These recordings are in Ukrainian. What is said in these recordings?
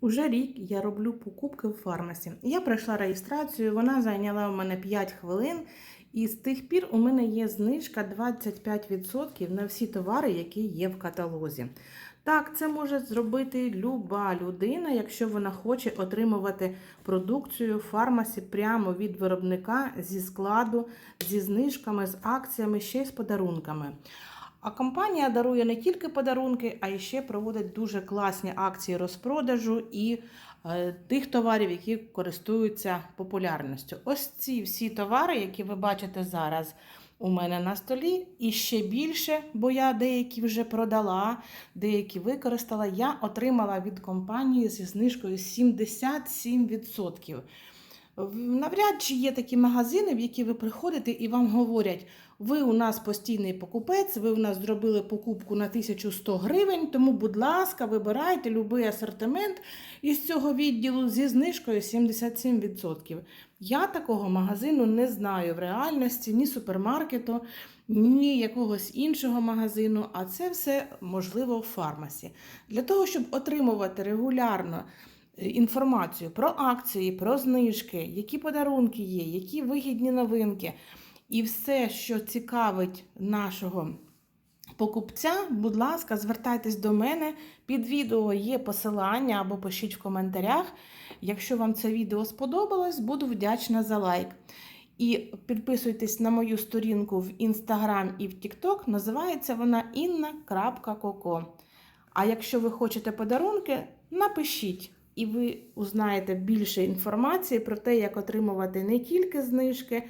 Уже рік я роблю покупки в фармасі. Я пройшла реєстрацію, вона зайняла у мене 5 хвилин, і з тих пір у мене є знижка 25% на всі товари, які є в каталозі. Так, це може зробити люба людина, якщо вона хоче отримувати продукцію в фармасі прямо від виробника зі складу, зі знижками, з акціями, ще й з подарунками. А компанія дарує не тільки подарунки, а ще проводить дуже класні акції розпродажу і е, тих товарів, які користуються популярністю. Ось ці всі товари, які ви бачите зараз у мене на столі, і ще більше, бо я деякі вже продала, деякі використала, я отримала від компанії зі знижкою 77%. Навряд чи є такі магазини, в які ви приходите і вам говорять, ви у нас постійний покупець, ви у нас зробили покупку на 1100 гривень, тому, будь ласка, вибирайте будь-який асортимент із цього відділу зі знижкою 77%. Я такого магазину не знаю в реальності, ні супермаркету, ні якогось іншого магазину, а це все можливо в фармасі. Для того, щоб отримувати регулярно інформацію про акції, про знижки, які подарунки є, які вигідні новинки. І все, що цікавить нашого покупця, будь ласка, звертайтесь до мене. Під відео є посилання або пишіть в коментарях. Якщо вам це відео сподобалось, буду вдячна за лайк. І підписуйтесь на мою сторінку в Instagram і в TikTok. Називається вона inna.coco. А якщо ви хочете подарунки, напишіть, і ви узнаєте більше інформації про те, як отримувати не тільки знижки,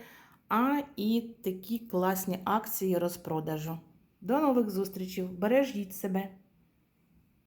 а і такі класні акції розпродажу. До нових зустрічей! Бережіть себе!